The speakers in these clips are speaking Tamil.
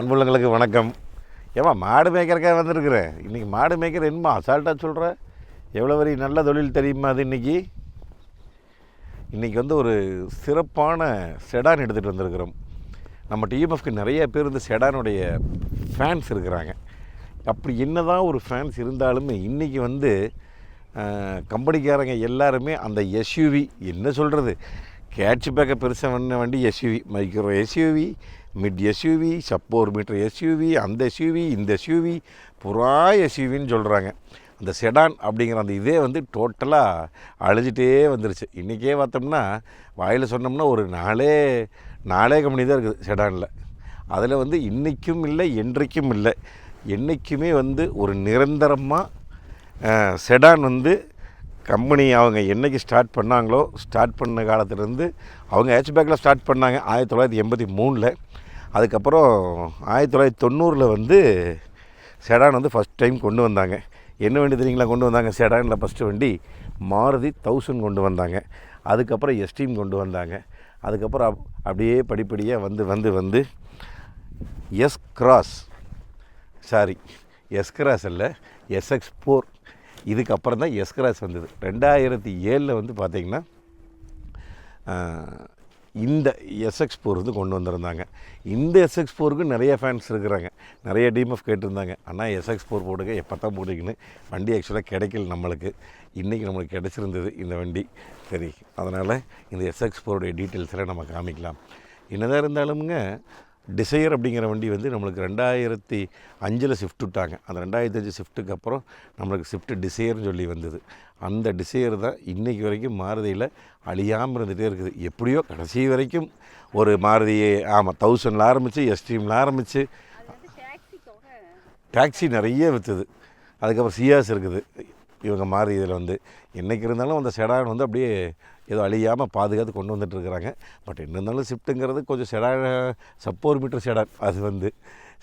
அன்புள்ளங்களுக்கு வணக்கம். ஏமா மாடு மேய்க்கிறக்காக வந்திருக்கிறேன் இன்றைக்கி மாடு மேய்க்கிற என்னமா அசால்ட்டாக சொல்கிற எவ்வளோ வரி நல்ல தொழில் தெரியுமா அது இன்றைக்கி இன்றைக்கி வந்து ஒரு சிறப்பான செடான் எடுத்துகிட்டு வந்திருக்கிறோம். நம்ம டிஎம்எஃப்க்கு நிறைய பேர் இந்த செடானுடைய ஃபேன்ஸ் இருக்கிறாங்க. அப்படி என்னதான் ஒரு ஃபேன்ஸ் இருந்தாலுமே இன்றைக்கி வந்து கம்பெனிக்காரங்க எல்லாருமே அந்த எஸ்யூவி என்ன சொல்கிறது கேட்ச் பேக்கை பெருசாக பண்ண வண்டி SUV micro SUV mid SUV sub four metre SUV அந்த எஸ்யூவி இந்த எஸ்யூவி புறா எஸ்யூவின்னு சொல்கிறாங்க அந்த செடான் அப்படிங்கிற அந்த இதே வந்து டோட்டலாக அழிஞ்சிட்டே வந்துருச்சு. இன்றைக்கே பார்த்தோம்னா வாயில் சொன்னோம்னா ஒரு நாலே நாலே கம்பெனி தான் இருக்குது செடானில். அதில் வந்து இன்றைக்கும் இல்லை என்றைக்கும் இல்லை. என்றைக்குமே வந்து ஒரு நிரந்தரமாக செடான் வந்து கம்பெனி அவங்க என்னைக்கு ஸ்டார்ட் பண்ணாங்களோ ஸ்டார்ட் பண்ண காலத்துலேருந்து அவங்க ஹேட்ச்பேக்கில் ஸ்டார்ட் பண்ணாங்க ஆயிரத்தி தொள்ளாயிரத்தி எண்பத்தி மூணில். அதுக்கப்புறம் ஆயிரத்தி தொள்ளாயிரத்தி தொண்ணூறில் வந்து செடான் வந்து ஃபஸ்ட் டைம் கொண்டு வந்தாங்க. என்ன வண்டி தெரியுங்களா? கொண்டு வந்தாங்க செடானில் ஃபஸ்ட்டு வண்டி. மாருதி தௌசண்ட் கொண்டு வந்தாங்க. அதுக்கப்புறம் எஸ்டீம் கொண்டு வந்தாங்க. அதுக்கப்புறம் அப்- அப்படியே படிப்படியாக வந்து வந்து வந்து S cross sorry S cross இல்லை எஸ்எக்ஸ் ஃபோர் இதுக்கப்புறம் தான் எஸ் கிராஸ் வந்தது. ரெண்டாயிரத்தி ஏழில் வந்து பார்த்திங்கன்னா இந்த எஸ்எக்ஸ் ஃபோர் வந்து கொண்டு வந்திருந்தாங்க. இந்த எஸ்எக்ஸ் ஃபோருக்கு நிறைய ஃபேன்ஸ் இருக்கிறாங்க. நிறைய டிஎம்எஃப் கேட்டிருந்தாங்க. ஆனால் எஸ்எக்ஸ் ஃபோர் போடுங்க எப்போ தான் போடுங்கன்னு வண்டி ஆக்சுவலாக கிடைக்கல நம்மளுக்கு. இன்றைக்கி நம்மளுக்கு கிடச்சிருந்தது இந்த வண்டி. சரி அதனால் இந்த எஸ்எக்ஸ் ஃபோருடைய டீட்டெயில்ஸ் நம்ம காமிக்கலாம். என்னதான் இருந்தாலும்ங்க டிசையர் அப்படிங்கிற வண்டி வந்து நம்மளுக்கு ரெண்டாயிரத்தி அஞ்சில் ஷிஃப்ட் விட்டாங்க. அந்த ரெண்டாயிரத்தி அஞ்சு ஷிஃப்ட்டுக்கு அப்புறம் நம்மளுக்கு ஷிஃப்ட் டிசையர்னு சொல்லி வந்தது. அந்த டிசையர் தான் இன்றைக்கி வரைக்கும் மாருதியில் அழியாமல் இருந்துகிட்டே இருக்குது. எப்படியோ கடைசி வரைக்கும் ஒரு மாருதி ஆமாம் தௌசண்டில் ஆரம்பித்து எஸ்டிஎம்மில் ஆரம்பித்து டாக்ஸி நிறைய விற்றுது அதுக்கப்புறம் சியாஸ் இருக்குது. இவங்க மாறி இதில் வந்து என்றைக்கு இருந்தாலும் அந்த செடான் வந்து அப்படியே ஏதோ அழியாமல் பாதுகாத்து கொண்டு வந்துட்டுருக்கிறாங்க பட் என்ன இருந்தாலும் ஷிஃப்ட்டுங்கிறது கொஞ்சம் செடான் சப்போர் மீட்டர் செடான் அது வந்து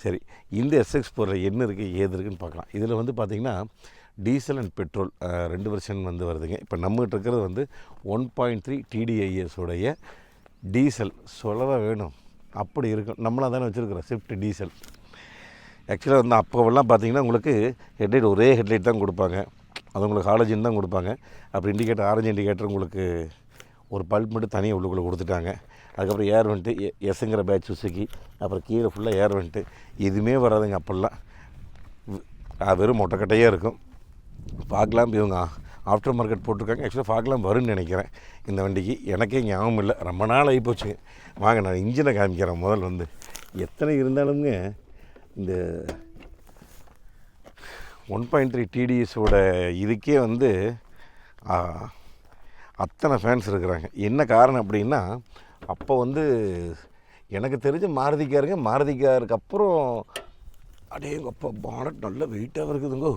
சரி இந்த எஸ்எக்ஸ் போடுற என்ன இருக்குது ஏது இருக்குன்னு பார்க்கலாம். இதில் வந்து பார்த்திங்கன்னா டீசல் அண்ட் பெட்ரோல் ரெண்டு வருஷன் வந்து வருதுங்க. இப்போ நம்மகிட்ட இருக்கிறது வந்து ஒன் பாயிண்ட் த்ரீ டிடிஐஎஸ் உடைய டீசல். சொல்லவா வேணும்? அப்படி இருக்கும் நம்மளாக தானே வச்சுருக்குறோம் ஸ்விஃப்ட் டீசல். ஆக்சுவலாக வந்து அப்போவெல்லாம் பார்த்தீங்கன்னா உங்களுக்கு ஹெட்லைட் ஒரே ஹெட்லைட் தான் கொடுப்பாங்க. அது உங்களுக்கு ஹாலஜின் தான் கொடுப்பாங்க. அப்புறம் இண்டிகேட்டர் ஆரஞ்சு இண்டிகேட்டர் உங்களுக்கு ஒரு பல்ப் மட்டும் தனியாக உள்ளுக்குள்ளே கொடுத்துட்டாங்க. அதுக்கப்புறம் ஏர் வெண்ட்டு எஸ்ங்கிற பேட்ச் சுசுக்கி அப்புறம் கீழே ஃபுல்லாக ஏர் வெண்ட்டு எதுவுமே வராதுங்க அப்போல்லாம். வெறும் மொட்டைக்கட்டையே இருக்கும். பார்க்கலாம் இவங்க ஆஃப்டர் மார்க்கெட் போட்டிருக்காங்க ஆக்சுவலாக பார்க்கலாம் வரும்னு நினைக்கிறேன். இந்த வண்டிக்கு எனக்கே ஞாபகம் இல்லை. ரொம்ப நாள் ஆகி போச்சு வாங்க நான் இன்ஜினை காமிக்கிறேன் முதல் வந்து. எத்தனை இருந்தாலுங்க இந்த ஒன் பாயிண்ட் த்ரீ டிடிஎஸோட இதுக்கே வந்து அத்தனை ஃபேன்ஸ் இருக்கிறாங்க. என்ன காரணம் அப்படின்னா அப்போ வந்து எனக்கு தெரிஞ்ச மாருதிக்காருங்க மாருதிக்காருக்கு அப்புறம் அடே அப்பா பானட் நல்ல வெயிட்டாக இருக்குதுங்கோ.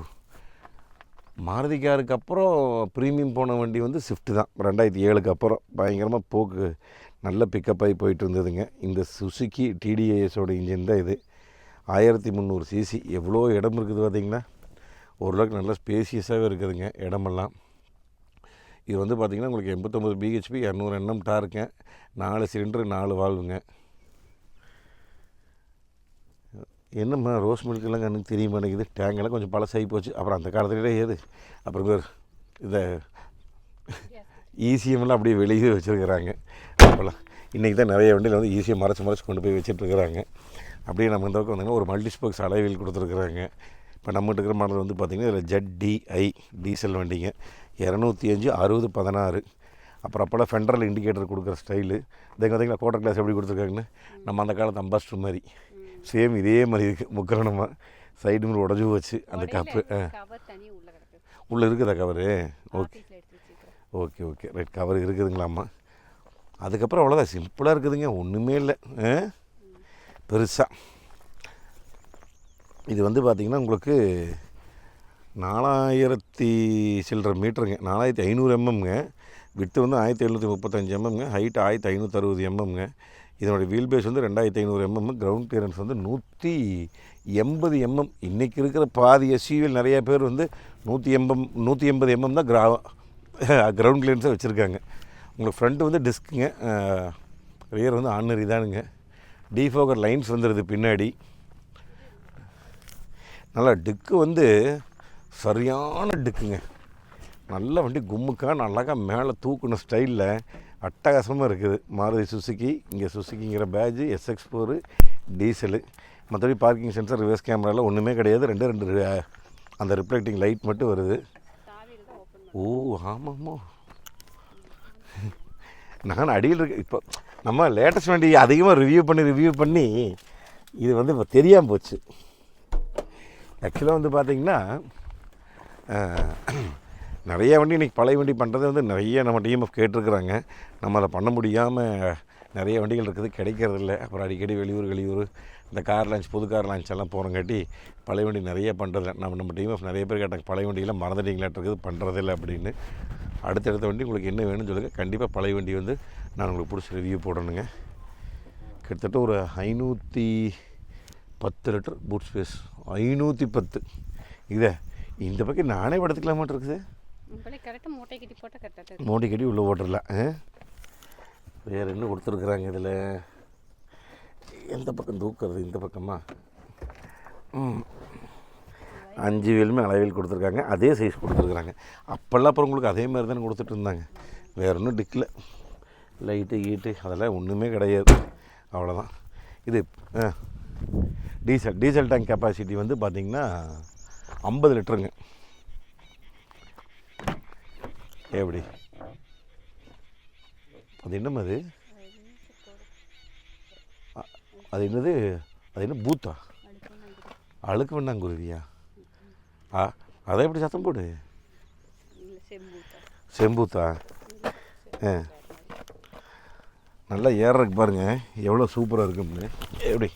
மாருதி அப்புறம் ப்ரீமியம் போன வண்டி வந்து ஸ்விஃப்ட்டு தான். ரெண்டாயிரத்தி ஏழுக்கு அப்புறம். பயங்கரமாக போக்கு நல்ல பிக்கப் ஆகி போயிட்டு இருந்ததுங்க. இந்த சுசுக்கி டிடிஏஎஸோட இன்ஜின் தான் இது. ஆயிரத்தி முந்நூறு சிசி எவ்வளோ இடம் இருக்குது பார்த்தீங்களா? ஓரளவுக்கு நல்லா ஸ்பேசியஸாகவே இருக்குதுங்க இடமெல்லாம். இது வந்து பார்த்திங்கன்னா உங்களுக்கு எண்பத்தொம்பது பிஹெச்பி இரநூறு எண்ணம் டாருக்கேன் நாலு சிலிண்டரு நாலு வால்வுங்க. என்னம்மா ரோஸ் மில்க்கெல்லாம் கண்ணுக்கு தெரிய மாட்டேங்குது. டேங்கெல்லாம் கொஞ்சம் பழசாகி போச்சு. அப்புறம் அந்த காலத்துலேயே ஏது? அப்புறம் பேர் இதை ஈசிஎம்லாம் அப்படியே வெளியே வச்சுருக்கிறாங்க. அப்போல்லாம் இன்றைக்கி தான் நிறைய வண்டியில் வந்து ஈஸியாக மறைச்சி மறைச்சி கொண்டு போய் வச்சுட்ருக்குறாங்க அப்படியே நம்ம இந்த பக்கம் வந்தாங்கன்னா ஒரு மல்டி ஸ்போக்ஸ் அலைவில் கொடுத்துருக்குறாங்க. இப்போ நம்மகிட்ட இருக்கிற மாடல் வந்து பார்த்திங்கன்னா இதில் ஜெட் டிஐ டீசல் வண்டிங்க. இரநூத்தி அஞ்சு அறுபது பதினாறு. அப்புறம் அப்போல்லாம் ஃபெண்டரில் இண்டிகேட்டர் கொடுக்குற ஸ்டைலு இதை பார்த்தீங்களா கோட்டர் கிளாஸ் எப்படி கொடுத்துருக்காங்கன்னு? நம்ம அந்த காலத்து அம்பாஸ்டர் மாதிரி. சேம் இதே மாதிரி இருக்குது முக்கரணமாக சைடு மீன் உடஞ்சி வச்சு அந்த கப்பு தனி உள்ள இருக்குதா cover okay. Okay okay. Right cover இருக்குதுங்களாம்மா. அதுக்கப்புறம் அவ்வளோதான் சிம்பிளாக இருக்குதுங்க. ஒன்றுமே இல்லை. பெருசாக இது வந்து பார்த்திங்கன்னா உங்களுக்கு நாலாயிரத்தி சில்லற மீட்டருங்க. நாலாயிரத்தி ஐநூறு எம்எம்ங்க விட்டு வந்து ஆயிரத்தி எழுநூற்றி முப்பத்தஞ்சு எம்எம்ங்க ஹைட் ஆயிரத்தி ஐநூற்றி அறுபது எம்எம்ங்க இதனுடைய வீல் பேஸ் வந்து ரெண்டாயிரத்தி ஐநூறு எம்எம் கிரவுண்ட் கிளியரன்ஸ் வந்து நூற்றி எண்பது எம்எம் இன்றைக்கி இருக்கிற பாதி எஸ்யூவில் நிறைய பேர் வந்து நூற்றி எண்பம் நூற்றி எண்பது எம்எம் தான் கிரா கிரவுண்ட் கிளியரன்ஸாக வச்சுருக்காங்க. உங்களுக்கு ஃப்ரண்ட்டு வந்து டிஸ்க்குங்க ரியர் வந்து ஆர்டினரி தானுங்க. டீஃபோகர் லைன்ஸ் வந்துடுது பின்னாடி. நல்லா டிக்கு வந்து சரியான டிக்குங்க. நல்ல வண்டி கும்முக்காக நல்லாக்கா மேலே தூக்குன ஸ்டைலில் அட்டகாசமாக இருக்குது. மாருதி சுசுக்கி இங்கே சுசுக்கிங்கிற பேட்ஜு எஸ்எக்ஸ் ஃபோரு டீசலு மற்றபடி பார்க்கிங் சென்சர் ரிவர்ஸ் கேமராலாம் ஒன்றுமே கிடையாது. ரெண்டு ரெண்டு அந்த ரிஃப்ளெக்டிங் லைட் மட்டும் வருது. ஓ ஆமாம்மா. நான் அடியில் இருக்க இப்போ நம்ம லேட்டஸ்ட் வண்டி அதிகமாக ரிவ்யூ பண்ணி ரிவ்யூ பண்ணி இது வந்து இப்போ தெரியாமல் போச்சு. ஆக்சுவலாக வந்து பார்த்திங்கன்னா நிறைய வண்டி இன்றைக்கி பழைய வண்டி பண்ணுறது வந்து நிறைய நம்ம டிஎம்எஃப் கேட்டிருக்கிறாங்க. நம்ம அதை பண்ண முடியாமல் நிறைய வண்டிகள் இருக்குது கிடைக்கிறதில்ல. அப்புறம் அடிக்கடி வெளியூர் வெளியூர் இந்த கார் லான்ச் புது கார் லான்ச் எல்லாம் போகிறங்காட்டி பழைய வண்டி நிறைய பண்ணுறதில்ல நம்ம நம்ம டீம் நிறைய பேர் கேட்டாங்க பழைய வண்டியெல்லாம் மறந்துட்டீங்களாட்டு இருக்குது பண்ணுறதில்ல அப்படின்னு. அடுத்தடுத்த வண்டி உங்களுக்கு என்ன வேணும்னு சொல்லுங்கள் கண்டிப்பாக பழைய வண்டி வந்து நான் உங்களுக்கு பிடிச்ச ரிவ்யூ போடணுங்க. கிட்டத்தட்ட ஒரு ஐநூற்றி பத்து லிட்டர் பூட் ஸ்பேஸ் ஐநூற்றி பத்து. இதை இந்த பக்கம் நானே படுத்துக்கலாமாட்டு இருக்குது மூட்டை கட்டி போட்டால் கரெக்டாக கட்டி உள்ளே ஓட்டுறலாம் ஆ? வேறு என்ன கொடுத்துருக்குறாங்க இதில்? எந்த பக்கம் தூக்குறது இந்த பக்கமா? ம். அஞ்சு வேலுமே அளவில் கொடுத்துருக்காங்க அதே சைஸ் கொடுத்துருக்குறாங்க. அப்போல்லாம் அப்புறம் உங்களுக்கு அதே மாதிரி தானே கொடுத்துட்டு இருந்தாங்க. வேற ஒன்றும் டிக்கில் லைட்டு கீட்டு அதெல்லாம் ஒன்றுமே கிடையாது. அவ்வளோதான் இது ஆ. டீசல் டீசல் டேங்க் கெப்பாசிட்டி வந்து பார்த்திங்கன்னா ஐம்பது லிட்டருங்க. எப்படி? அது என்னம்மா அது? அது என்னது? அது என்ன பூத்தா? அழுக்கு வேண்டாங்குருவியா ஆ அதை எப்படி சத்தம் போடு? செம்பூத்தா? ஆ. நல்லா ஏறக்கு பாருங்கள் எவ்வளோ சூப்பராக இருக்கும்னு. எப்படி?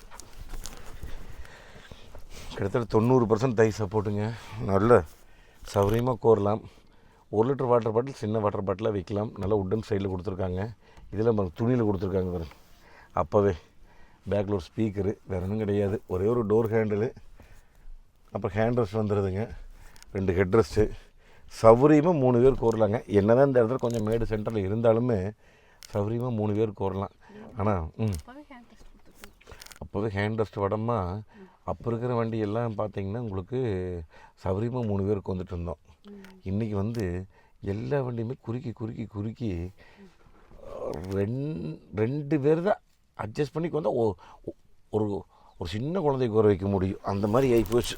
கிட்டத்தட்ட தொண்ணூறு பர்சன்ட் தை சப்போர்ட்டுங்க நல்ல சௌகரியமாக கோரலாம். ஒரு லிட்டர் வாட்டர் பாட்டில் சின்ன வாட்டர் பாட்டிலாக வைக்கலாம். நல்லா உட்டன் சைடில் கொடுத்துருக்காங்க. இதில் துணியில் கொடுத்துருக்காங்க பாருங்க. அப்போவே பேக்கில் ஒரு ஸ்பீக்கரு வேறு ஒன்றும் கிடையாது. ஒரே ஒரு டோர் ஹேண்டிலு அப்புறம் ஹேண்ட் ரெஸ்ட் வந்துடுதுங்க ரெண்டு ஹெட் ரெஸ்ட்டு சௌகரியமாக மூணு பேர் கோரலாங்க. என்னதான் இந்த இடத்துல கொஞ்சம் மேடு சென்டரில் இருந்தாலுமே சௌகரியமாக மூணு பேர் கோரலாம். ஆனால் ம். அப்போவே ஹேண்ட் ரெஸ்ட் வடமா அப்போ இருக்கிற வண்டி எல்லாம் பார்த்தீங்கன்னா உங்களுக்கு சௌரியமாக மூணு பேருக்கு உட்காந்துட்டு இருந்தோம். இன்றைக்கி வந்து எல்லா வண்டியுமே குறுக்கி குறுக்கி குறுக்கி ரெண் ரெண்டு பேர் தான் அட்ஜஸ்ட் பண்ணி வந்தால் ஒரு ஒரு சின்ன குழந்தைக்கு உர வைக்க முடியும். அந்த மாதிரி ஆகி போச்சு.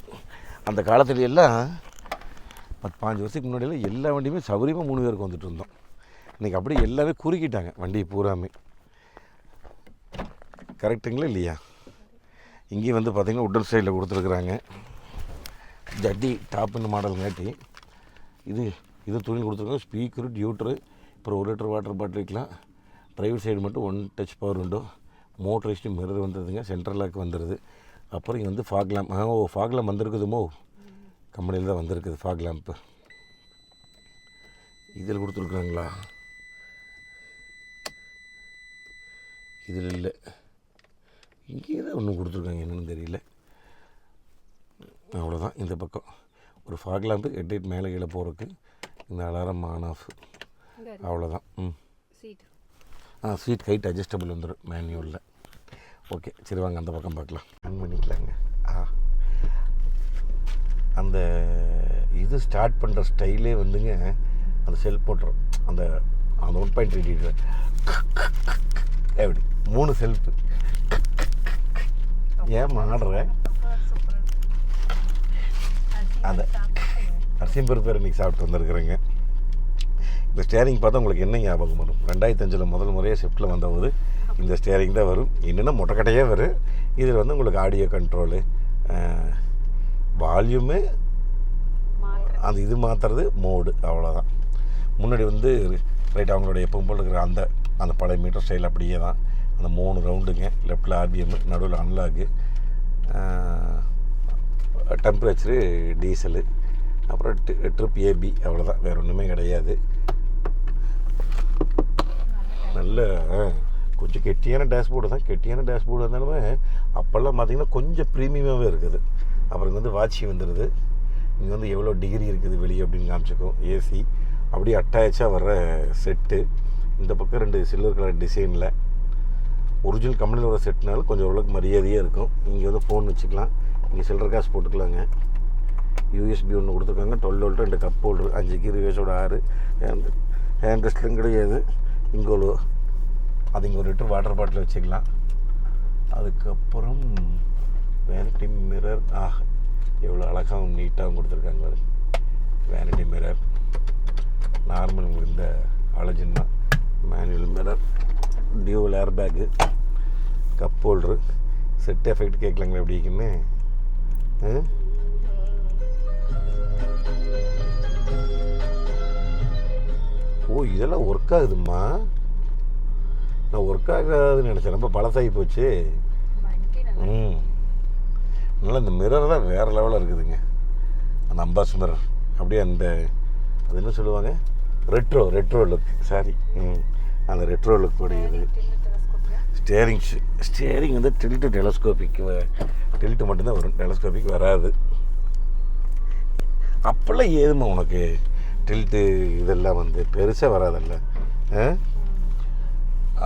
அந்த காலத்துல எல்லாம் பத்து பாஞ்சு வருஷத்துக்கு முன்னாடியெல்லாம் எல்லா வண்டியுமே சௌரியமாக மூணு பேருக்கு வந்துட்டு இருந்தோம். இன்றைக்கி அப்படியே எல்லாமே குறுக்கிட்டாங்க வண்டியை பூராமே. கரெக்டுங்களா இல்லையா? இங்கேயும் வந்து பார்த்திங்கன்னா உட்டன் ஸ்டைலில் கொடுத்துருக்குறாங்க. ஜட்டி டாப்னு மாடலுங்காட்டி இது இது துணி கொடுத்துருக்கோம். ஸ்பீக்கரு டியூட்ரு அப்புறம் ஒரு லிட்டர் வாட்டர் பாட்டில் வைக்கலாம். ப்ரைவேட் சைடு மட்டும் ஒன் டச் பவர் உண்டோ. மோட்டரைஸ்டு மிரர் வந்துடுதுங்க சென்ட்ரல் லாக் வந்துடுது அப்புறம் இங்கே வந்து ஃபாக் லேம்ப் ஆ ஓ ஃபாக் லேம்ப் வந்திருக்குதுமோ கம்பெனியில் தான் வந்திருக்குது ஃபாக் லேம்ப்பு இதில் கொடுத்துருக்குறாங்களா? இதில் இல்லை. இங்கே தான் ஒன்று கொடுத்துருக்காங்க என்னன்னு தெரியல. அவ்வளோதான் இந்த பக்கம். ஒரு ஃபாக் லேம்பு ஹெட்லைட் மேலே கீழே போகிறதுக்கு இந்த அலாரம் ஆன் ஆஃப் அவ்வளோதான் ம். சீட் ஆ சீட் ஹைட் அட்ஜஸ்டபிள் வந்துடும் மேன்யூலில் ஓகே சரி வாங்க அந்த பக்கம் பார்க்கலாம். ஆன் பண்ணிக்கலாங்க ஆ. அந்த இது ஸ்டார்ட் பண்ணுற ஸ்டைலே வந்துங்க அந்த செல் போட்டுரும். அந்த அந்த ஒன் பாயிண்ட் த்ரீ எப்படி மூணு செல்ஃபு ஏன் ஆடுற அந்த அரிசியம் பருப்பு இன்றைக்கி சாப்பிட்டு வந்திருக்கிறேங்க. இந்த ஸ்டேரிங் பார்த்தா உங்களுக்கு என்ன ஞாபகம் வரும்? ரெண்டாயிரத்தி அஞ்சில் முதல் முறையாக ஷிஃப்ட்டில் வந்தபோது இந்த ஸ்டேரிங் தான் வரும். என்னென்னா முட்டைக்கட்டையே வரும் இதில் வந்து உங்களுக்கு ஆடியோ கண்ட்ரோலு வால்யூமு அந்த இது மாற்றுறது மோடு அவ்வளோதான் முன்னாடி வந்து ரைட் அவங்களுடைய எப்பவும் போல் இருக்கிற அந்த அந்த பழைய மீட்டர் ஸ்டைல் அப்படியே தான் அந்த மூணு ரவுண்டுங்க லெஃப்டில் ஆர்பிஎம் நடுவில் அன்லாக்கு டெம்பரேச்சரு டீசலு அப்புறம் ட்ரிப் ஏபி அவ்வளோதான் வேறு ஒன்றுமே கிடையாது. நல்ல கொஞ்சம் கெட்டியான டேஷ்போர்டு தான். கெட்டியான டேஷ்போர்டு இருந்தாலுமே அப்போல்லாம் பார்த்திங்கன்னா கொஞ்சம் ப்ரீமியமாகவே இருக்குது. அப்புறம் இங்கே வந்து வாட்சி வந்துடுது இங்கே வந்து எவ்வளோ டிகிரி இருக்குது வெளியே அப்படின்னு காமிச்சிக்கும். ஏசி அப்படியே அட்டாச்சாக வர்ற செட்டு இந்த பக்கம் ரெண்டு சில்வர் கலர் டிசைனில் ஒரிஜினல் கம்பெனியில் வர செட்னால கொஞ்சம் ஓரளவுக்கு மரியாதையாக இருக்கும். இங்கே வந்து ஃபோன் வச்சுக்கலாம். இங்கே சில்லற காசு போட்டுக்கலாங்க. யூஎஸ்பி ஒன்று கொடுத்துருக்காங்க. டுவெல் வோல்ட் ரெண்டு கப் ஹோல்டர் அஞ்சு கீர் யூஎஸோட ஆறு. ஹேண்ட் ஹேண்ட் ரெஸ்ட்லும் கிடையாது. இங்கே ஒரு அது இங்கே ஒரு லிட்டர் வாட்டர் பாட்டில் வச்சுக்கலாம். அதுக்கப்புறம் வேனிட்டி மிரர் ஆ எவ்வளோ அழகாகவும் நீட்டாகவும் கொடுத்துருக்காங்க பாரு. வேனிட்டி மிரர் நார்மல் இந்த அலஜின் தான். Manual mirror dual air bag cup holder set effect கேட்கலாங்களா எப்படி இருக்குன்னு? ஓ இதெல்லாம் ஒர்க் ஆகுதும்மா. நான் ஒர்க் ஆகாதுன்னு நினச்சேன். ரொம்ப பழசாகி போச்சு. ம். அதனால் இந்த மிரர் தான் வேறு லெவலில் இருக்குதுங்க. அந்த அம்பாஸ் மிரர் அப்படியே அந்த அது என்ன சொல்லுவாங்க? ரெட்ரோ ரெட்ரோ லுக் சாரி ம். அந்த ரெட்ரோ லுக் உடையது. ஸ்டேரிங் ஸ்டேரிங் வந்து டில்ட்டு டெலஸ்கோபிக் டில்ட்டு மட்டும்தான் வரும். டெலஸ்கோபிக் வராது. அப்போல்லாம் ஏதும்மா உனக்கு? டில்ட்டு இதெல்லாம் வந்து பெருசாக வராதல்ல.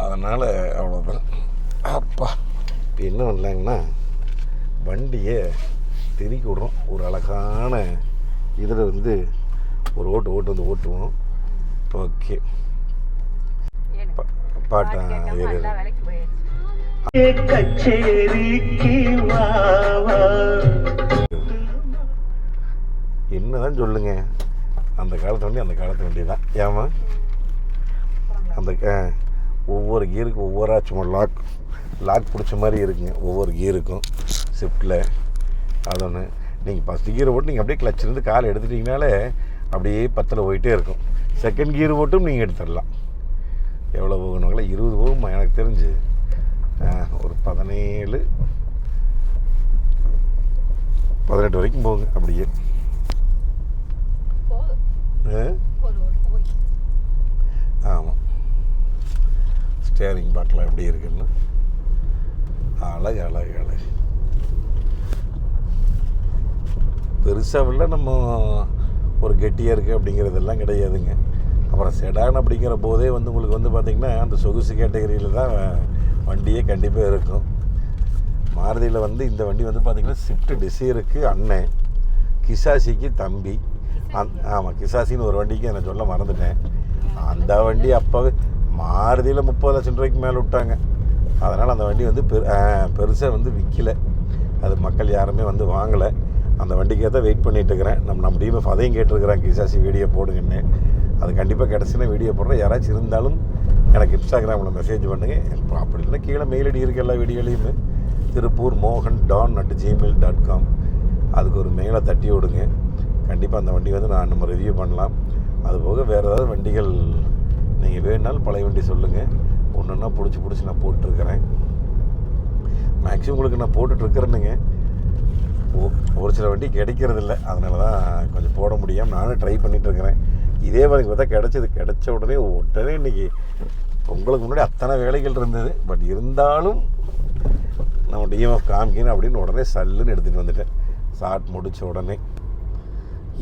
அதனால் அவ்வளோதான் அப்பா இப்போ என்ன பண்ணலாங்கன்னா வண்டியை திருக்கி விடுறோம். ஒரு அழகான இதில் வந்து ஒரு ஓட்டு ஓட்டு வந்து ஓட்டுவோம். ஓகே. பாட்டா ஏறு. என்னதான் சொல்லுங்க. அந்த காலத்து வண்டி அந்த காலத்து வண்டி தான் ஏமா அந்த ஒவ்வொரு கீருக்கும் ஒவ்வொரு சும்மா லாக் லாக் பிடிச்ச மாதிரி இருக்குங்க. ஒவ்வொரு கீருக்கும் ஷிஃப்ட்டில் அது ஒன்று நீங்கள் ஃபஸ்ட் கீரை போட்டு நீங்கள் அப்படியே கிளச்சிருந்து காலை எடுத்துட்டிங்கனாலே அப்படியே பத்தில் போயிட்டே இருக்கும். செகண்ட் கீர் போட்டும் நீங்கள் எடுத்துடலாம். எவ்வளோ போகணுங்களா இருபது போகுமா எனக்கு தெரிஞ்சு. ஒரு பதினேழு பதினெட்டு வரைக்கும் போகுங்க அப்படியே. ஆமாம் ஸ்டேரிங் பார்க்கலாம் எப்படி இருக்குன்னு? அழகு அழகு அழகு பெருசாக நம்ம ஒரு கெட்டியாக இருக்குது அப்படிங்கிறதெல்லாம் கிடையாதுங்க. அப்புறம் செடான் அப்படிங்கிற போதே வந்து உங்களுக்கு வந்து பார்த்திங்கன்னா அந்த சொகுசு கேட்டகரியில் தான் வண்டியே கண்டிப்பாக இருக்கும். மாருதியில் வந்து இந்த வண்டி வந்து பார்த்திங்கன்னா ஸ்விஃப்ட் டிசைருக்கு அண்ணன் கிசாசிக்கு தம்பி. அந் ஆமாம் கிசாசின்னு ஒரு வண்டிக்கு நான் சொல்ல மறந்துட்டேன். அந்த வண்டி அப்போவே மாருதியில் முப்பது லட்சம் ரூபாய்க்கு மேலே விட்டாங்க. அதனால் அந்த வண்டி வந்து பெரு பெருசாக வந்து விற்கல அது மக்கள் யாருமே வந்து வாங்கலை. அந்த வண்டிக்கே தான் வெயிட் பண்ணிட்டு இருக்கிறேன். நம்ம நம்ம டீமை அதையும் கேட்டிருக்கிறேன் கிசாசி வீடியோ போடுங்கன்னு. அது கண்டிப்பாக கிடச்சின்னா வீடியோ போடுறேன். யாராச்சும் இருந்தாலும் எனக்கு இன்ஸ்டாகிராமில் மெசேஜ் பண்ணுங்கள் இப்போ அப்படி இல்லை கீழே மெயில் ஐடி இருக்குது எல்லா வீடியோலையுமே. திருப்பூர் மோகன் don at Gmail dot com அதுக்கு ஒரு மெயிலை தட்டி விடுங்க. கண்டிப்பாக அந்த வண்டி வந்து நான் நம்ம ரிவ்யூ பண்ணலாம். அது போக வேறு ஏதாவது வண்டிகள் நீங்கள் வேணுனாலும் பழைய வண்டி சொல்லுங்கள் ஒன்று ஒன்றா பிடிச்சி பிடிச்சி நான் போட்டுருக்குறேன். மேக்ஸிமம் உங்களுக்கு நான் போட்டுட்ருக்கிறேனுங்க. ஒரு சில வண்டி கிடைக்கிறதில்ல. அதனால தான் கொஞ்சம் போட முடியாமல் நானும் ட்ரை பண்ணிகிட்ருக்கிறேன் இதே மாதிரி பார்த்தா கிடச்சது கிடச்ச உடனே உடனே இன்றைக்கி உங்களுக்கு முன்னாடி அத்தனை வேலைகள் இருந்தது. பட் இருந்தாலும் நம்ம டிஎம்எஃப் காமிக்கணும் அப்படின்னு உடனே சல்லுன்னு எடுத்துகிட்டு வந்துட்டேன். ஷார்ட் முடிச்ச உடனே.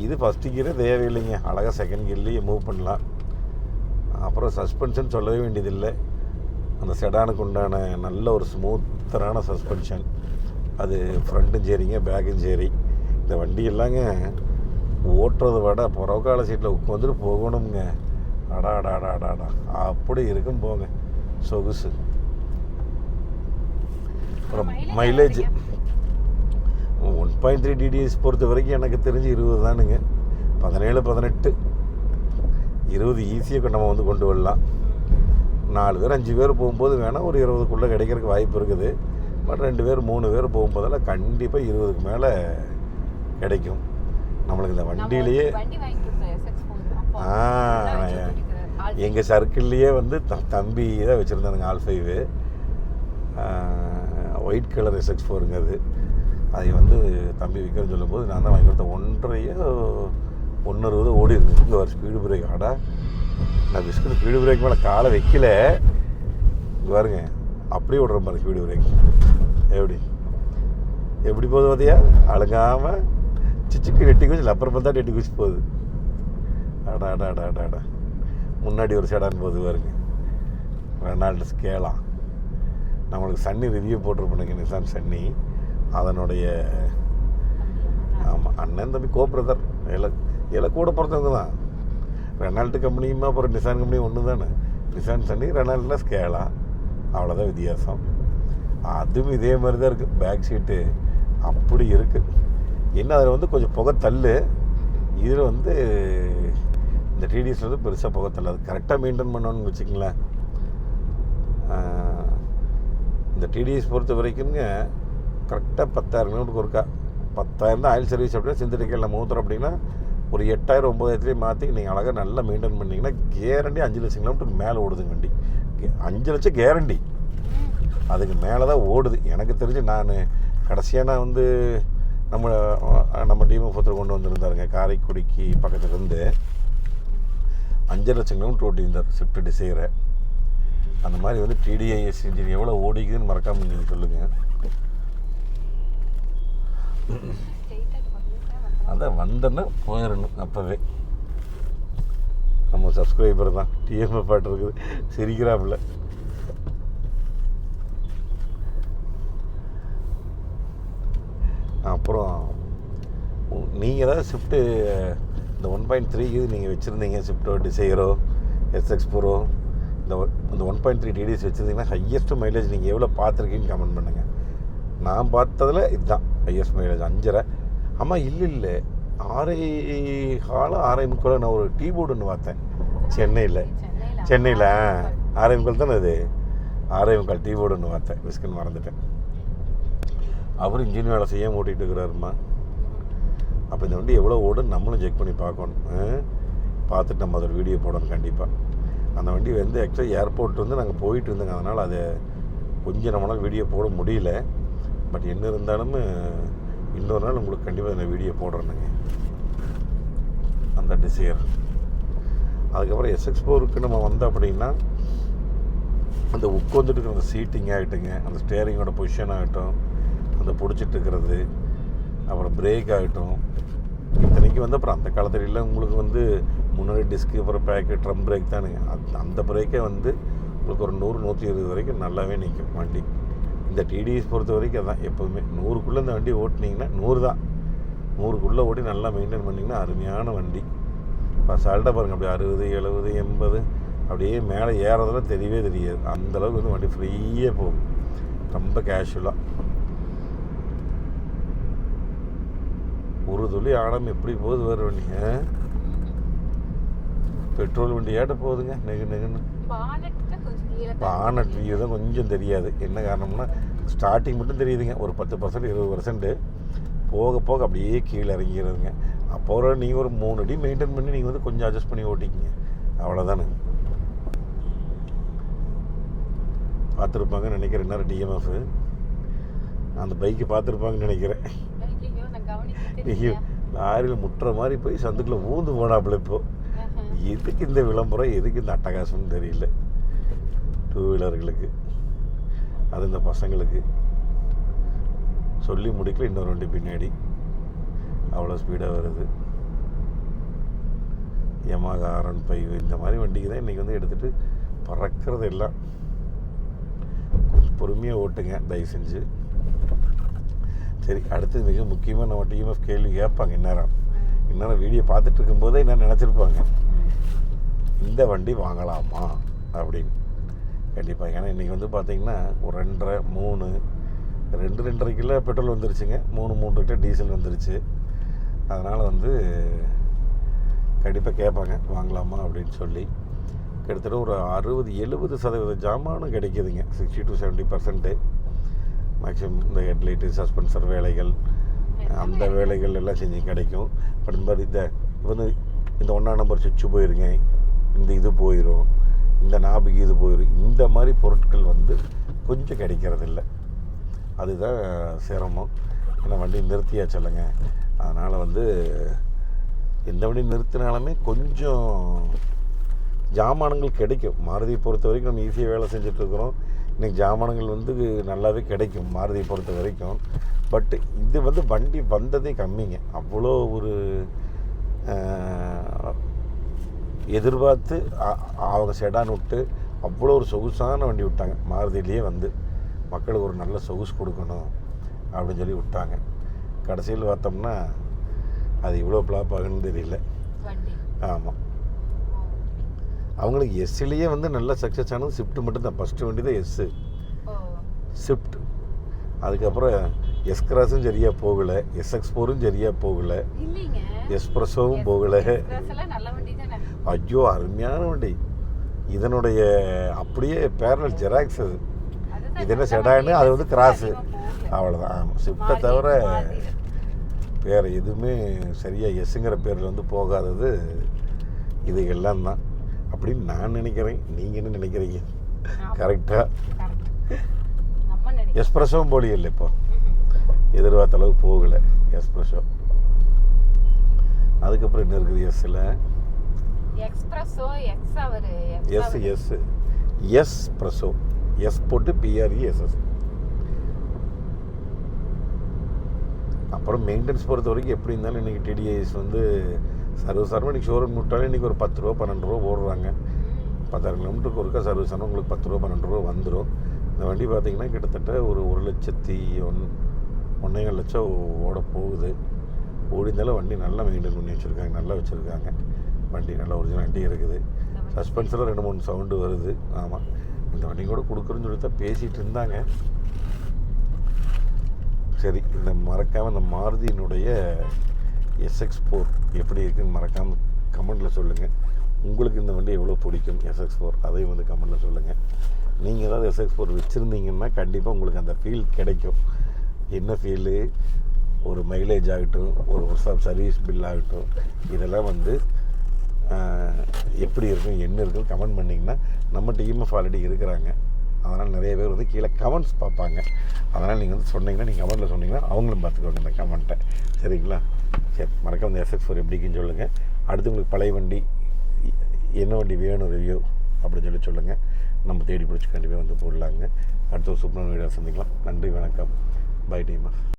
இது ஃபஸ்ட்டு கீரே தேவையில்லைங்க. அழகாக செகண்ட் கீர்லேயே மூவ் பண்ணலாம். அப்புறம் சஸ்பென்ஷன் சொல்லவே வேண்டியதில்லை. அந்த செடானுக்கு உண்டான நல்ல ஒரு ஸ்மூத்தரான சஸ்பென்ஷன் அது ஃப்ரண்ட்டும் சரிங்க பேக்கும் சரி இந்த வண்டி எல்லாங்க ஓட்டுறதை விட புறக்கால சீட்டில் உட்காந்துட்டு போகணுங்க அடா அடா அடா அடா அடா. அப்படி இருக்கும் போங்க. சொகுசு. அப்புறம் mileage one point three DDS பொறுத்த வரைக்கும் எனக்கு தெரிஞ்சு இருபது தானுங்க. பதினேழு பதினெட்டு. இருபது ஈஸியாக நம்ம வந்து கொண்டு வரலாம். நாலு பேர் அஞ்சு பேர் போகும்போது வேணால் ஒரு இருபதுக்குள்ளே கிடைக்கிறதுக்கு வாய்ப்பு இருக்குது. பட் ரெண்டு பேர் மூணு பேர் போகும்போதெல்லாம் கண்டிப்பாக இருபதுக்கு மேலே கிடைக்கும். நம்மளுக்கு இந்த வண்டியிலேயே ஆ, எங்கள் சர்க்கிள்லேயே வந்து த தம்பி தான் வச்சுருந்தானுங்க all five white colour SX ஃபோருங்க அது. அதை வந்து தம்பி விற்கிறேன்னு சொல்லும்போது நான் தான் வாங்கி கொடுத்தேன். ஒன்றரையோ ஒன்று அறுபது ஓடி இங்கே ஒரு ஸ்பீடு பிரேக் ஆடா நான் பிஸ்கட் ஸ்பீடு பிரேக் மேலே காலை வைக்கல. இங்கே பாருங்க அப்படியே விடுற பாருங்க ஸ்பீடு பிரேக் எப்படி? எப்படி போகுது பார்த்தியா? அழுங்காமல் சிச்சுக்கு ரெட்டி குச்சி அப்புறம் பார்த்தா ரெட்டி குச்சி போகுது. அடா அடா அடா அடா அடா. முன்னாடி ஒரு செடான் போகுது பாருங்க. ரெனால்டு ஸ்கேலா நம்மளுக்கு சன்னி ரிவ்யூ போட்டிருப்பேனுங்க நிசான் சன்னி. அதனுடைய ஆமாம் அண்ணன் தம்பி கோ பிரதர் எல்லாம் எல்லாம் கூட பிறந்தவங்க தான். ரெனால்டு கம்பெனியுமா அப்புறம் நிசான் கம்பெனி ஒன்று தானே நிசான் சன்னி ரெனால்ட்டில் ஸ்கேலா அவ்வளோதான் வித்தியாசம். அதுவும் இதே மாதிரி தான் இருக்குது பேக் சீட்டு அப்படி இருக்குது என்ன அதில் வந்து கொஞ்சம் புகை தள்ளு இதில் வந்து இந்த டிடிஎஸ் வந்து பெருசாக புகை தள்ளாது கரெக்டாக மெயின்டைன் பண்ணணும்னு வச்சுங்களேன் இந்த டிடிஎஸ் பொறுத்த வரைக்குங்க கரெக்டாக பத்தாயிரம் கிலோமீட்டருக்கு ஒருக்கா. பத்தாயிரம் தான் ஆயில் சர்வீஸ் அப்படின்னா சிந்தடிக்கல் நம்ம அப்படின்னா ஒரு எட்டாயிரம் ஒம்பதாயிரத்துலேயே மாற்றி நீங்கள் அழகாக நல்லா மெயின்டைன் பண்ணிங்கன்னா கேரண்டி அஞ்சு லட்சம் கிலோமீட்டருக்கு மேலே ஓடுதுங்க வண்டி. கே- அஞ்சு லட்சம் கேரண்டி அதுக்கு மேலே தான் ஓடுது. எனக்கு தெரிஞ்சு நான் கடைசியாக நான் வந்து நம்ம நம்ம டீம் ஒருத்தர் கொண்டு வந்திருந்தாருங்க. காரைக்குடிக்கு பக்கத்துலேருந்து அஞ்சு லட்சம் கிலோமீட்டர் ஓட்டியிருந்தார் ஸ்விஃப்ட் டிசைரை அந்த மாதிரி வந்து டிடிஐஎஸ் இன்ஜின் எவ்வளோ ஓடிக்குதுன்னு மறக்காமல் நீங்கள் சொல்லுங்கள் அதான் வந்தேன்னா போயிடணும் அப்போவே. நம்ம சப்ஸ்கிரைபர் தான். டிஎம்எஃப் பாட்டு இருக்குது. சிரிக்கிறாப்புல. அப்புறம் நீங்கள் ஏதாவது ஷிஃப்ட்டு இந்த ஒன் பாயிண்ட் த்ரீ இது நீங்கள் வச்சுருந்தீங்க ஷிஃப்ட்டோ டிசைரோ எஸ்எக்ஸ் ப்ரோ இந்த இந்த ஒன் பாயிண்ட் த்ரீ டிடிஎஸ் வச்சுருந்தீங்கன்னா ஹையஸ்ட் மைலேஜ் நீங்கள் எவ்வளோ பார்த்துருக்கீங்கன்னு கமெண்ட் பண்ணுங்கள் நான் பார்த்ததில் இதுதான் ஹையஸ்ட் மைலேஜ் அஞ்சரை. ஆமாம் இல்லை இல்லை. ஆறே காலம் ஆறே முக்கால் நான் ஒரு டீ போர்டு ஒன்று பார்த்தேன். சென்னையில். சென்னையில். சென்னையில் ஆறே முக்கால் தானே அது? ஆறே முக்கால் டீ போர்டு ஒன்று பார்த்தேன். விஸ்கன் மறந்துட்டேன். அவர் இன்ஜின் வேலை செய்ய ஓட்டிகிட்டு இருக்கிறாருமா அப்போ இந்த வண்டி எவ்வளோ ஓடுன்னு நம்மளும் செக் பண்ணி பார்க்கணும். ஆ? பார்த்துட்டு நம்ம அதோட வீடியோ போடணும் கண்டிப்பாக அந்த வண்டி வந்து ஆக்சுவலாக ஏர்போர்ட் வந்து நாங்கள் போயிட்டு இருந்தோங்க. அதனால் அதை கொஞ்சம் நம்மளால் வீடியோ போட முடியல. பட் என்ன இருந்தாலும் இன்னொரு நாள் உங்களுக்கு கண்டிப்பாக அந்த வீடியோ போடுறேனுங்க. அந்த டிசையர் அதுக்கப்புறம் எஸ்எக்ஸ் ஃபோருக்கு நம்ம வந்தோம் அப்படின்னா அந்த உட்காந்துட்டு இருக்கிற அந்த சீட்டிங் ஆகிட்டுங்க. அந்த ஸ்டேரிங்கோட பொசிஷன் ஆகட்டும். அந்த பிடிச்சிட்டு இருக்கிறது அப்புறம் பிரேக் ஆகட்டும். இத்தனைக்கு வந்து அப்புறம் அந்த காலத்துல இல்லை உங்களுக்கு வந்து முன்னாடி டிஸ்க்கு அப்புறம் பேக்கு ட்ரம் பிரேக் தானுங்க அந்த அந்த பிரேக்கே வந்து உங்களுக்கு ஒரு நூறு நூற்றி இருபது வரைக்கும் நல்லாவே நிற்கும் வண்டி. இந்த டிடிஎஸ் பொறுத்த வரைக்கும் அதான் எப்போதுமே நூறுக்குள்ளே இந்த வண்டி ஓட்டினீங்கன்னா நூறு தான். நூறுக்குள்ளே ஓட்டி நல்லா மெயின்டைன் பண்ணிங்கன்னா அருமையான வண்டி. சால்ட்டாக பாருங்கள் அப்படி அறுபது எழுபது எண்பது அப்படியே மேலே ஏறதெல்லாம் தெரியவே தெரியாது. அந்த அளவுக்கு வந்து வண்டி ஃப்ரீயாக போகும். ரொம்ப கேஷுவலாக ஒரு துளி ஆடம் எப்படி போகுது வேறு வண்டிங்க. பெட்ரோல் பெட்ரோல் ஏட்ட போகுதுங்க? நெகு நெகுன்னு. பானட் தான் கொஞ்சம் தெரியாது. என்ன காரணம்னா ஸ்டார்டிங் மட்டும் தெரியுதுங்க. ஒரு பத்து பர்சன்ட் இருபது பர்சன்ட்டு போக போக அப்படியே கீழே இறங்கிடுதுங்க அப்போ நீங்கள் ஒரு மூணு அடி மெயின்டைன் பண்ணி நீங்கள் வந்து கொஞ்சம் அட்ஜஸ்ட் பண்ணி ஓட்டிக்கிங்க. அவ்வளோதானுங்க பார்த்துருப்பாங்கன்னு நினைக்கிறேன். நேரம் டிஎம்எஃப் அந்த பைக்கு பார்த்துருப்பாங்கன்னு நினைக்கிறேன். ஐயோ லாரியில் முட்டுற மாதிரி போய் சந்துக்குள்ளே ஊந்து போனாப்புல இப்போ. எதுக்கு இந்த விளம்பரம்? எதுக்கு இந்த அட்டகாசம்னு தெரியல. டூ வீலர்களுக்கு அது இந்த பசங்களுக்கு. சொல்லி முடிக்கல இன்னொரு வண்டி பின்னாடி. அவ்வளோ ஸ்பீடாக வருது. யமாகா ஆர்என் ஃபைவ் இந்த மாதிரி வண்டிக்கு தான் இன்றைக்கி வந்து எடுத்துகிட்டு பறக்கிறது எல்லாம். கொஞ்சம் பொறுமையாக ஓட்டுங்க தயவு செஞ்சு. சரி அடுத்தது மிக முக்கியமாக நம்ம டிஎம்எஃப் கேள்வி கேட்பாங்க இந்நேரம். இந்நேரம் வீடியோ பார்த்துட்டு இருக்கும்போதே என்ன நினச்சிருப்பாங்க. இந்த வண்டி வாங்கலாமா? அப்படின்னு. கண்டிப்பாக ஏன்னா இன்றைக்கி வந்து பார்த்திங்கன்னா ஒரு ரெண்டரை மூணு ரெண்டு ரெண்டரை கிலோ பெட்ரோல் வந்துருச்சுங்க. மூணு மூன்று கிலோ டீசல் வந்துருச்சு. அதனால் வந்து கண்டிப்பாக கேட்பாங்க வாங்கலாமா அப்படின்னு சொல்லி. கிட்டத்தட்ட ஒரு அறுபது எழுபது சதவீத ஜாமானும் கிடைக்குதுங்க. Sixty to seventy percent maximum இந்த ஹெட்லைட்டு சஸ்பென்சர் வேலைகள் அந்த வேலைகள் எல்லாம் செஞ்சு கிடைக்கும். பட் இந்த மாதிரி இந்த வந்து இந்த ஒன்றா நம்பர் சுவிட்சு போயிருங்க இந்த இது போயிடும் இந்த நாபிக்கு இது போயிடும் இந்த மாதிரி பொருட்கள் வந்து கொஞ்சம் கிடைக்கிறதில்ல. அதுதான் சிரமம். ஏன்னா வண்டி நிறுத்தியாச்சல்லைங்க அதனால் வந்து எந்த வண்டி நிறுத்தினாலுமே கொஞ்சம் ஜாமானங்கள் கிடைக்கும். மாருதியை பொறுத்த வரைக்கும் நம்ம ஈஸியாக வேலை செஞ்சுட்ருக்குறோம் இன்றைக்கி ஜாமானங்கள் வந்து நல்லாவே கிடைக்கும் மாருதியை பொறுத்த வரைக்கும். பட் இது வந்து வண்டி வந்ததே கம்மிங்க. அவ்வளோ ஒரு எதிர்பார்த்து அவங்க செடான் விட்டு அவ்வளோ ஒரு சொகுசான வண்டி விட்டாங்க. மாருதியிலேயே வந்து மக்களுக்கு ஒரு நல்ல சொகுசு கொடுக்கணும் அப்படின்னு சொல்லி விட்டாங்க. கடைசியில் பார்த்தோம்னா அது இவ்வளோ ஃப்ளாப் ஆகுன்னு தெரியல. ஆமாம். அவங்களுக்கு எஸ்ஸிலேயே வந்து நல்ல சக்ஸஸ் ஆனது ஷிஃப்ட் மட்டும்தான். ஃபஸ்ட்டு வண்டி தான் எஸ்ஸு ஓ. ஷிஃப்ட் அதுக்கப்புறம் எஸ் கிராஸும் சரியாக போகலை. எஸ்எக்ஸ் ஃபோரும் சரியாக போகலை. எஸ்ப்ரெஸோவும் போகலை. ஐயோ அருமையான வண்டி. இதனுடைய அப்படியே பேரல் ஜெராக்ஸ் அது. இது என்ன செடான்னு. அது வந்து கிராஸு. அவ்வளோதான் ஆமாம் ஷிஃப்ட்டை மாறி- தவிர. வேறு எதுவுமே சரியாக எஸ்ஸுங்கிற பேரில் வந்து போகாதது. இது எல்லாம் தான். அப்படின்னு நான் நினைக்கிறேன். நீங்கள் என்ன நினைக்கிறீங்க. கரெக்டாக எஸ்ப்ரெஸோவும் போலி இல்லை இப்போ. எதிர்பார்த்த அளவுக்கு போகலை எஸ்ப்ரெஷோ அதுக்கப்புறம் என்ன இருக்குது? எஸ்ஸில் S S S Presso S போட்டு பிஆர்இ எஸ்எஸ் அப்புறம் மெயின்டெனன்ஸ் பொறுத்த வரைக்கும் எப்படி இருந்தாலும் இன்றைக்கி டிடிஐஸ் வந்து சர்வசாரமாக இன்றைக்கி ஷோரூம் விட்டாலே இன்றைக்கி ஒரு பத்து ரூபா பன்னெண்டு ரூபா ஓடுறாங்க பத்தாயிரம் கிலோமீட்டருக்கு ஒருக்கா சர்வீஸ் ஆனால் உங்களுக்கு பத்து ரூபா பன்னெண்டு ரூபா வந்துடும் இந்த வண்டி பார்த்தீங்கன்னா கிட்டத்தட்ட ஒரு ஒரு லட்சத்தி ஒன் ஒன்றேகால் லட்சம் ஓட போகுது. ஓடிந்தாலும் வண்டி நல்லா மெயின்டைன் பண்ணி வச்சுருக்காங்க நல்லா வச்சுருக்காங்க. வண்டி நல்லா ஒரிஜினாலிட்டி இருக்குது. சஸ்பென்ஸில் ரெண்டு மூணு சவுண்டு வருது. ஆமாம் இந்த வண்டி கூட கொடுக்குறேன்னு சொல்லி தான் பேசிகிட்டு இருந்தாங்க. சரி இந்த மறக்காமல் இந்த மாருதியினுடைய எஸ்எக்ஸ் ஃபோர் எப்படி இருக்குன்னு மறக்காமல் கமெண்டில் சொல்லுங்கள் உங்களுக்கு இந்த வண்டி எவ்வளோ பிடிக்கும் எஸ்எக்ஸ் ஃபோர் அதையும் வந்து கமெண்டில் சொல்லுங்கள் நீங்கள் ஏதாவது எஸ்எக்ஸ் ஃபோர் வச்சுருந்தீங்கன்னா கண்டிப்பாக உங்களுக்கு அந்த ஃபீல் கிடைக்கும். என்ன ஃபீலு ஒரு மைலேஜ் ஆகட்டும் ஒரு வருஷம் சர்வீஸ் பில் ஆகட்டும் இதெல்லாம் வந்து எப்படி இருக்கும் என்ன இருக்கும் கமெண்ட் பண்ணிங்கன்னா நம்ம டிஎம்எஃப் ஆல்ரெடி இருக்கிறாங்க. அதனால் நிறைய பேர் வந்து கீழே கமெண்ட்ஸ் பார்ப்பாங்க. அதனால் நீங்கள் வந்து சொன்னீங்கன்னா நீங்கள் கமெண்ட்டில் சொன்னீங்கன்னா அவங்களும் பார்த்துக்கோங்க இந்த கமெண்ட்டை சரிங்களா? சரி மறக்காம இந்த எஸ்எக்ஸ் ஃபோர் எப்படிக்குன்னு சொல்லுங்கள் அடுத்து உங்களுக்கு பழைய வண்டி என்ன வண்டி வேணும் ரிவ்யூ அப்படின்னு சொல்லி சொல்லுங்கள் நம்ம தேடி பிடிச்சி கண்டிப்பாக வந்து போடலாங்க. அடுத்த ஒரு சூப்பரான வீடியோ சந்திக்கலாம். நன்றி வணக்கம். பை டீமா